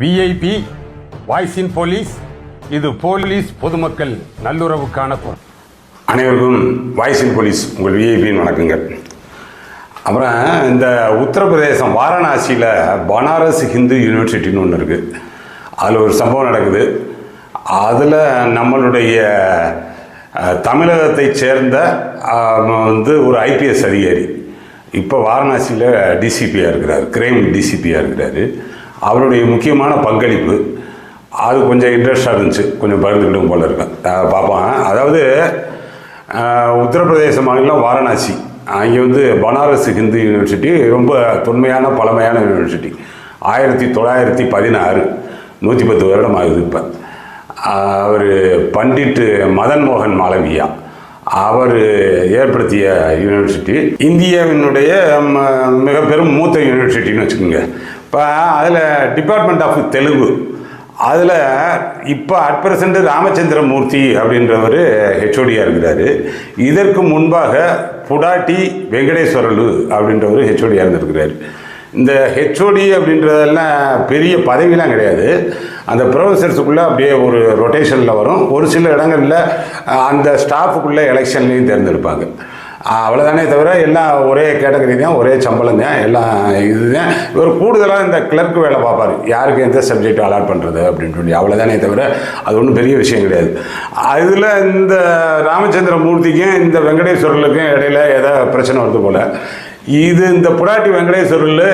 VIP voice in police இது police பொதுமக்கள் நல்லுறவுக்கான குரல். அனைவருக்கும் வாய்ஸ் இன் போலீஸ் உங்கள் விஐபியின் வணக்கங்கள். அப்புறம் இந்த உத்தரப்பிரதேசம் வாரணாசியில் பனாரஸ் ஹிந்து யூனிவர்சிட்டின்னு ஒன்று இருக்குது அதில் ஒரு சம்பவம் நடக்குது. அதில் நம்மளுடைய தமிழகத்தை தமிழகத்தைச் சேர்ந்த வந்து ஒரு ஐபிஎஸ் அதிகாரி. இப்போ வாரணாசியில் டிசிபியாக இருக்கிறார் கிரைம் டிசிபியாக இருக்கிறாரு. அவருடைய முக்கியமான பங்களிப்பு அது கொஞ்சம் இன்ட்ரெஸ்டாக இருந்துச்சு. கொஞ்சம் பகிர்ந்துக்கிட்டும் போல இருக்கேன் அஹ் பார்ப்போம் அதாவது உத்தரப்பிரதேச மாநிலம் வாரணாசி. அங்கே வந்து பனாரஸ் ஹிந்து யூனிவர்சிட்டி ரொம்ப தொன்மையான பழமையான யூனிவர்சிட்டி. ஆயிரத்தி தொள்ளாயிரத்தி பதினாறு நூற்றி பத்து வருடம் ஆகுது இப்போ. அவர் பண்டிட் மதன் மோகன் மாளவியா அவர் ஏற்படுத்திய யூனிவர்சிட்டி. இந்தியாவினுடைய மிக பெரும் மூத்த யூனிவர்சிட்டின்னு வச்சுக்கோங்க. இப்போ அதில் டிபார்ட்மெண்ட் ஆஃப் தெலுங்கு அதில் இப்போ அட் ராமச்சந்திர ராமச்சந்திரமூர்த்தி அப்படின்றவர் ஹெச்ஓடியாக இருக்கிறார். இதற்கு முன்பாக புடாட்டி வெங்கடேஸ்வரலு அப்படின்றவர் ஹெச்ஓடியாக இருந்திருக்கிறார். இந்த ஹெச்ஓடி அப்படின்றதெல்லாம் பெரிய பதவிலாம் கிடையாது. அந்த ப்ரொஃபஸர்ஸுக்குள்ளே அப்படியே ஒரு ரொட்டேஷனில் வரும். ஒரு சில இடங்களில் அந்த ஸ்டாஃபுக்குள்ளே எலெக்ஷன்லேயும் தேர்ந்தெடுப்பாங்க. அவ்வளோதானே தவிர எல்லாம் ஒரே கேட்டகரி தான் ஒரே சம்பளம் தான் எல்லாம் இதுதான் இவர் கூடுதலாக இந்த கிளர்க் வேலை பார்ப்பார். யாருக்கு எந்த சப்ஜெக்ட் அலாட் பண்ணுறது அப்படின்னு சொல்லி. அவ்வளோதானே தவிர அது ஒன்றும் பெரிய விஷயம் கிடையாது. அதில் இந்த ராமச்சந்திர மூர்த்திக்கும் இந்த வெங்கடேஸ்வரலுக்கும் இடையில ஏதோ பிரச்சனை வருது போல். இது இந்த புராட்டி வெங்கடேஸ்வரில்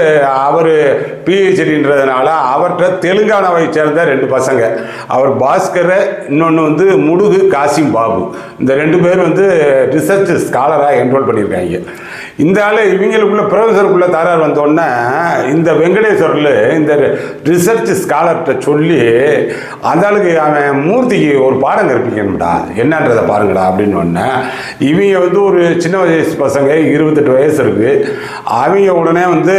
அவர் பிஹெச்டின்றதுனால அவர்கிட்ட தெலுங்கானாவை சேர்ந்த ரெண்டு பசங்க. அவர் பாஸ்கர் இன்னொன்று வந்து முடுகு காசிம் பாபு. இந்த ரெண்டு பேர் வந்து ரிசர்ச் ஸ்காலராக என்ரோல் பண்ணியிருக்காங்க. இந்த ஆள் இவங்களுக்குள்ள ப்ரொஃபஸருக்குள்ள தாரார் வந்தோடனே இந்த வெங்கடேஸ்வரில் இந்த ரிசர்ச் ஸ்காலர்கிட்ட சொல்லி அந்த ஆளுக்கு அவன் மூர்த்திக்கு ஒரு பாடம் கற்பிக்கணும்டா என்னன்றதை பாருங்கடா அப்படின்னு உடனே இவங்க வந்து ஒரு சின்ன வயசு பசங்க இருபத்தெட்டு வயசு இருக்கு. அவங்க உடனே வந்து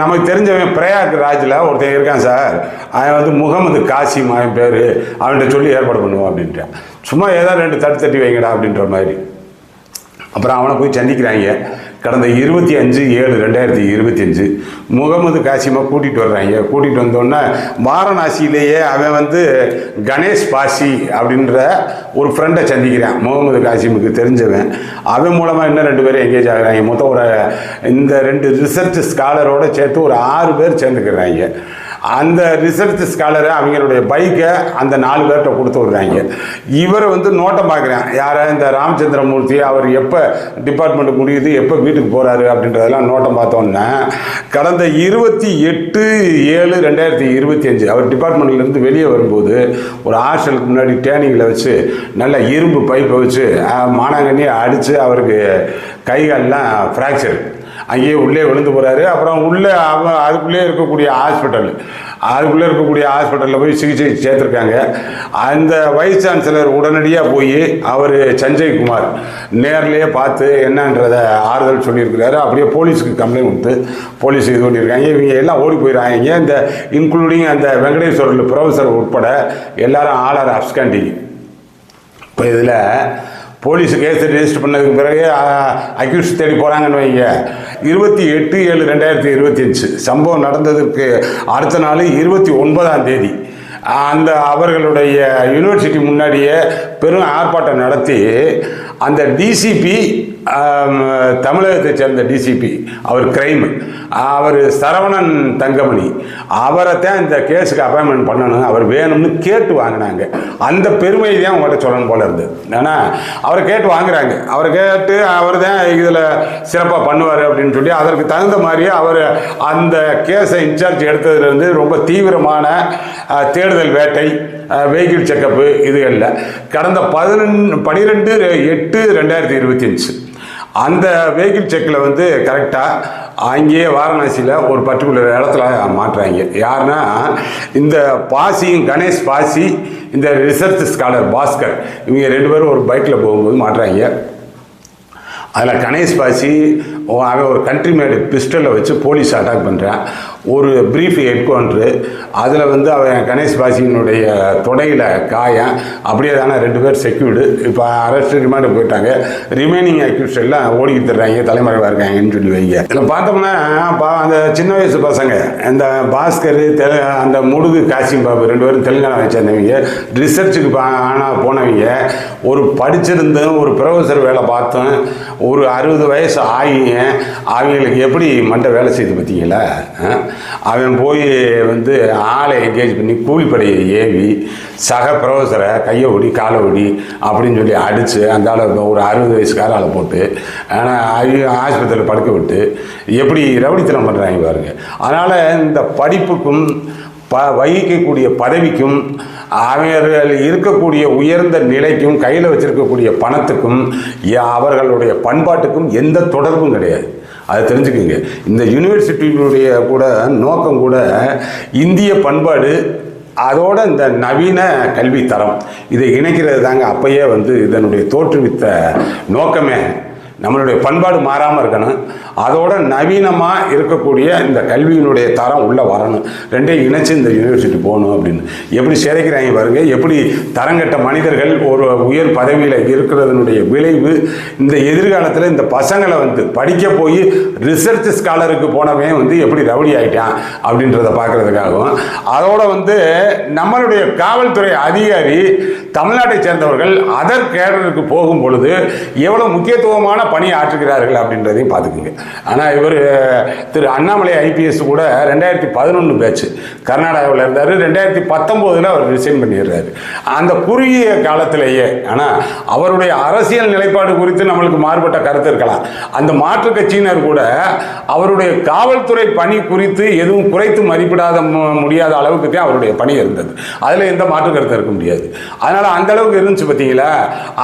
நமக்கு தெரிஞ்சவன் பிரயாக் ராஜில் ஒருத்தன் இருக்கான் சார். அவன் வந்து முகமது காசிம் அவன் பேர். அவன்கிட்ட சொல்லி ஏற்பாடு பண்ணுவோம் அப்படின்ட்டு சும்மா ஏதாவது ரெண்டு தட்டு தட்டி வைங்கடா அப்படின்ற மாதிரி. அப்புறம் அவனை போய் சந்திக்கிறாங்க. கடந்த இருபத்தி அஞ்சு ஏழு ரெண்டாயிரத்தி இருபத்தி அஞ்சு முகமது காசிமா கூட்டிகிட்டு வர்றாங்க. கூட்டிகிட்டு வந்தோடனே வாரணாசியிலேயே அவன் வந்து கணேஷ் பாசி அப்படின்ற ஒரு ஃப்ரெண்டை சந்திக்கிறான். முகமது காசிமுக்கு தெரிஞ்சவன். அவன் மூலமாக இன்னும் ரெண்டு பேரும் எங்கேஜ் ஆகிறாங்க. மொத்தம் ஒரு இந்த ரெண்டு ரிசர்ச் ஸ்காலரோடு சேர்த்து ஒரு ஆறு பேர் சேர்ந்துக்கிறாங்க. அந்த ரிசர்ச் ஸ்காலரை அவங்களுடைய பைக்கை அந்த நாலு பேர்கிட்ட கொடுத்து விடுறாங்க. இவரை வந்து நோட்டம் பார்க்குறேன். யாரை? இந்த ராமச்சந்திரமூர்த்தி அவர் எப்போ டிபார்ட்மெண்ட் முடியுது எப்போ வீட்டுக்கு போகிறாரு அப்படின்றதெல்லாம் நோட்டம் பார்த்தோன்னா கடந்த இருபத்தி எட்டு ஏழு ரெண்டாயிரத்தி இருபத்தி அஞ்சு அவர் டிபார்ட்மெண்ட்லேருந்து வெளியே வரும்போது ஒரு ஹாஸ்டலுக்கு முன்னாடி டேனிங்கில் வச்சு நல்ல இரும்பு பைப்பை வச்சு மானாங்கண்ணியை மானாங்கண்ணி அடித்து அவருக்கு கைகாலெலாம் ஃப்ராக்சர் அங்கேயே உள்ளே விழுந்து போகிறாரு அப்புறம் உள்ளே அவ அதுக்குள்ளே இருக்கக்கூடிய ஹாஸ்பிட்டல் அதுக்குள்ளே இருக்கக்கூடிய ஹாஸ்பிட்டலில் போய் சிகிச்சை சேர்த்துருக்காங்க. அந்த வைஸ் சான்சலர் உடனடியாக போய் அவர் சஞ்சய் குமார் நேர்லேயே பார்த்து என்னன்றதை ஆறுதல் சொல்லியிருக்கிறாரு. அப்படியே போலீஸுக்கு கம்ப்ளைண்ட் கொடுத்து போலீஸ் இது பண்ணியிருக்காங்க. இவங்க எல்லாம் ஓடி போயிடுறாங்க. இந்த இன்க்ளூடிங் அந்த வெங்கடேஸ்வரில் ப்ரொஃபஸர் உட்பட எல்லாரும் ஆளர் அப்ஸ்காண்டிங் இப்போ இதில் போலீஸ் கேஸ் ரெஜிஸ்டர் பண்ணதுக்கு பிறகு அக்யூஸ் தேடி போகிறாங்கன்னு வைங்க. இருபத்தி எட்டு ஏழு ரெண்டாயிரத்தி இருபத்தி அஞ்சு. சம்பவம் நடந்ததற்கு அடுத்த நாள் இருபத்தி ஒன்பதாம் தேதி. அந்த அவர்களுடைய யூனிவர்சிட்டி முன்னாடியே பெரும் ஆர்ப்பாட்டம் நடத்தி அந்த டிசிபி தமிழகத்தை சேர்ந்த டிசிபி அவர் கிரைம் அவர் சரவணன் தங்கமணி. அவரை தான் இந்த கேஸுக்கு அப்பாயின்மெண்ட் பண்ணணும். அவர் வேணும்னு கேட்டு வாங்கினாங்க. அந்த பெருமையை தான் உங்கள்கிட்ட சொல்லணும் போல இருந்தது ஏன்னா அவரை கேட்டு வாங்குறாங்க. அவரை கேட்டு அவர் தான் இதில் சிறப்பாக பண்ணுவார் அப்படின்னு சொல்லி அதற்கு தகுந்த மாதிரியே அவர் அந்த கேஸை இன்சார்ஜ் எடுத்ததுலேருந்து ரொம்ப தீவிரமான தேடுதல் வேட்டை வெஹிக்கிள் செக்கப்பு இதுகளில் கடந்த பதினொன்று பனிரெண்டு எட்டு ரெண்டாயிரத்தி இருபத்தி அஞ்சு. அந்த வெஹிக்கிள் செக்கில் வந்து கரெக்டாக அங்கேயே வாரணாசியில் ஒரு பர்டிகுலர் இடத்துல மாட்டுறாங்க. யாருன்னா இந்த பாசியும் கணேஷ் பாசி இந்த ரிசர்ச் ஸ்காலர் பாஸ்கர் இவங்க ரெண்டு பேரும் ஒரு பைக்கில் போகும்போது மாட்டுறாங்க. அதில் கணேஷ் பாசி அவன் ஒரு கண்ட்ரி மேடு பிஸ்டலை வச்சு போலீஸ் அட்டாக் பண்ணுறான் ஒரு பிரீஃப் என்கவுண்ட்ரு அதில் வந்து அவன் கணேஷ் பாசியினுடைய தொடையில் காயம். அப்படியே தானே ரெண்டு பேர் செக்யூர்டு இப்போ அரெஸ்ட் ரிமாண்டு போயிட்டாங்க. ரிமைனிங் அக்யூஸ் எல்லாம் ஓடிக்கிட்டு தர்றாங்க தலைமறைவாக இருக்காங்கன்னு சொல்லி வைங்க. இதில் பார்த்தோம்னா பா அந்த சின்ன வயசு பசங்க இந்த பாஸ்கர் தெ அந்த முடுகு காசிம் பாபு ரெண்டு பேரும் தெலுங்கானா சேர்ந்தவங்க. ரிசர்ச்சுக்கு ஆனால் போனவங்க. ஒரு படிச்சிருந்தும் ஒரு ப்ரொஃபஸர் வேலை பார்த்தோம் ஒரு அறுபது வயசு ஆகிங்க அவங்களுக்கு எப்படி மண்டை வேலை செய்து பார்த்தீங்களா அவன் போய் வந்து ஆளை என்கேஜ் பண்ணி கூலிப்படையை ஏவி சக ப்ரொஃபஸரை கையை ஒடி காலை ஒடி அப்படின்னு சொல்லி அடித்து அந்த ஆளை ஒரு அறுபது வயசுக்கார ஆளை போட்டு ஆனால் ஆஸ்பத்திரியில் படுக்க விட்டு எப்படி ரவுடித்தனம் பண்ணுறாங்க பாருங்க. அதனால் இந்த படிப்புக்கும் ப வகிக்கக்கூடிய பதவிக்கும் அவர்கள் இருக்கக்கூடிய உயர்ந்த நிலைக்கும் கையில் வச்சிருக்கக்கூடிய பணத்துக்கும் அவர்களுடைய பண்பாட்டுக்கும் எந்த தொடர்பும் கிடையாது. அதை தெரிஞ்சுக்கோங்க. இந்த யூனிவர்சிட்டியினுடைய கூட நோக்கம் கூட இந்திய பண்பாடு அதோட இந்த நவீன கல்வி தரம் இதை இணைக்கிறது தாங்க அப்பயே வந்து இதனுடைய தோற்றுவித்த நோக்கமே. நம்மளுடைய பண்பாடு மாறாமல் இருக்கணும். அதோட நவீனமாக இருக்கக்கூடிய இந்த கல்வியினுடைய தரம் உள்ளே வரணும். ரெண்டையும் இணைச்சு இந்த யூனிவர்சிட்டி போகணும் அப்படின்னு. எப்படி சிதைக்கிறாங்க பாருங்க எப்படி தரங்கட்ட மனிதர்கள் ஒரு உயர் பதவியில் இருக்கிறதனுடைய விளைவு இந்த எதிர்காலத்தில் இந்த பசங்களை வந்து படிக்க போய் ரிசர்ச் ஸ்காலருக்கு போனவன் வந்து எப்படி ரவுடி ஆகிட்டான் அப்படின்றத பார்க்கறதுக்காகவும் அதோட வந்து நம்மளுடைய காவல்துறை அதிகாரி தமிழ்நாட்டை சேர்ந்தவர்கள் அதர் கேடருக்கு போகும் பொழுது எவ்வளோ முக்கியத்துவமான பணி ஆற்றுகிறார்கள் அப்படின்றதையும் பார்த்துக்குங்க. ஆனால் இவர் திரு அண்ணாமலை ஐபிஎஸ் கூட ரெண்டாயிரத்தி பதினொன்று பேச்சு கர்நாடகாவில் இருந்தார். ரெண்டாயிரத்தி பத்தொம்போதில் அவர் ரிசைன் பண்ணிடுறாரு. அந்த குறுகிய காலத்திலேயே ஆனால் அவருடைய அரசியல் நிலைப்பாடு குறித்து நம்மளுக்கு மாறுபட்ட கருத்து இருக்கலாம். அந்த மாற்று கட்சியினர் கூட அவருடைய காவல்துறை பணி குறித்து எதுவும் குறைத்து மதிப்பிடாத முடியாத அளவுக்கு தான் அவருடைய பணி இருந்தது. அதில் எந்த மாற்று கருத்து இருக்க முடியாது. அதனால் அந்த அளவுக்கு இருந்துச்சு பார்த்தீங்களா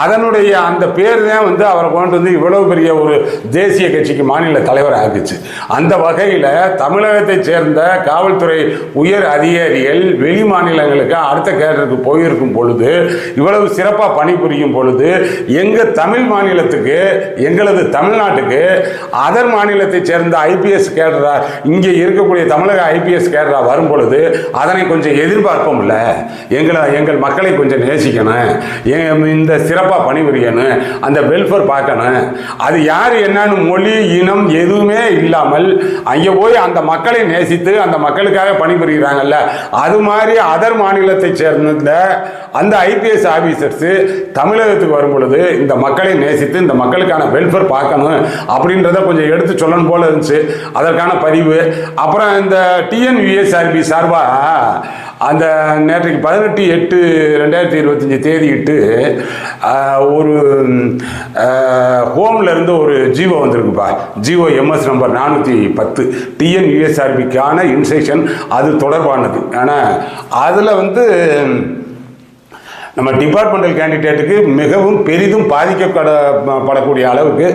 அதனுடைய அந்த பேர் தான் வந்து அவரை கொண்டு வந்து இவ்வளவு பெரிய ஒரு தேசிய கட்சிக்கு மாநில தலைவர் ஆக்குச்சு. அந்த வகையில் தமிழகத்தை சேர்ந்த காவல்துறை உயர் அதிகாரிகள் வெளி மாநிலங்களுக்கு அடுத்த கேடருக்கு போயிருக்கும் பொழுது இவ்வளவு சிறப்பாக பணிபுரியும் பொழுது எங்கள் தமிழ் மாநிலத்துக்கு எங்களது தமிழ்நாட்டுக்கு அதர் மாநிலத்தை சேர்ந்த ஐபிஎஸ் கேடரா இங்கே இருக்கக்கூடிய தமிழக ஐபிஎஸ் கேடரா வரும் பொழுது அதனை கொஞ்சம் எதிர்பார்ப்போம்ல? எங்களை எங்கள் மக்களை கொஞ்சம் நேசி நேசிக்கணும் இந்த சிறப்பாக பணிபுரியணும். அந்த வெல்ஃபேர் பார்க்கணும். அது யார் என்னன்னு மொழி இனம் எதுவுமே இல்லாமல் அங்கே போய் அந்த மக்களை நேசித்து அந்த மக்களுக்காக பணிபுரிகிறாங்கல்ல. அது மாதிரி அதர் மாநிலத்தை சேர்ந்த அந்த ஐபிஎஸ் ஆஃபீஸர்ஸு தமிழகத்துக்கு வரும் பொழுது இந்த மக்களை நேசித்து இந்த மக்களுக்கான வெல்ஃபேர் பார்க்கணும் அப்படின்றத கொஞ்சம் எடுத்து சொல்லணும் போல இருந்துச்சு. அதற்கான பதிவு. அப்புறம் இந்த டிஎன்யூஎஸ்ஆர்பி சார்பாக அந்த நேற்றைக்கு பதினெட்டு எட்டு ரெண்டாயிரத்தி இருபத்தஞ்சி தேதியிட்டு ஒரு ஹோம்லேருந்து ஒரு ஜீவோ வந்திருக்குப்பா. ஜீவோ எம்எஸ் நம்பர் நானூற்றி பத்து. டிஎன் யூஎஸ்ஆர்பிக்கான இன்செக்ஷன் அது தொடர்பானது. ஆனால் அதில் வந்து நம்ம டிபார்ட்மெண்டல் கேண்டிடேட்டுக்கு மிகவும் பெரிதும் பாதிக்கப்பட படக்கூடிய அளவுக்கு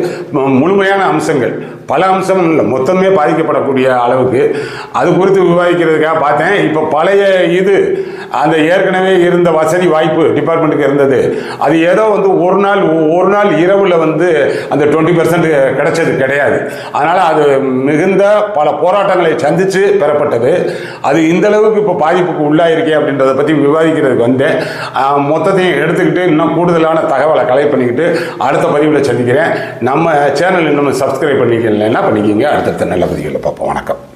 முழுமையான அம்சங்கள். பல அம்சம் இல்லை. மொத்தமே பாதிக்கப்படக்கூடிய அளவுக்கு. அது குறித்து விவாதிக்கிறதுக்காக பார்த்தேன். இப்போ பழைய இது அந்த ஏற்கனவே இருந்த வசதி வாய்ப்பு டிபார்ட்மெண்ட்டுக்கு இருந்தது. அது ஏதோ வந்து ஒரு நாள் ஒரு நாள் இரவில் வந்து அந்த டுவெண்ட்டி பர்சன்ட் கிடைச்சது கிடையாது. அதனால் அது மிகுந்த பல போராட்டங்களை சந்தித்து பெறப்பட்டது. அது இந்த அளவுக்கு இப்போ பாதிப்புக்கு உள்ளாயிருக்கே அப்படின்றத பற்றி விவாதிக்கிறதுக்கு வந்தேன். மொத்தத்தையும் எடுத்துக்கிட்டு இன்னும் கூடுதலான தகவலை கலெக்ட் பண்ணிக்கிட்டு அடுத்த பதிவில் சந்திக்கிறேன். நம்ம சேனல் இன்னும் சப்ஸ்கிரைப் இல்லைன்னா பண்ணிக்கிங்க? அடுத்தடுத்த நல்ல பதிவுகளை பார்ப்போம். வணக்கம்.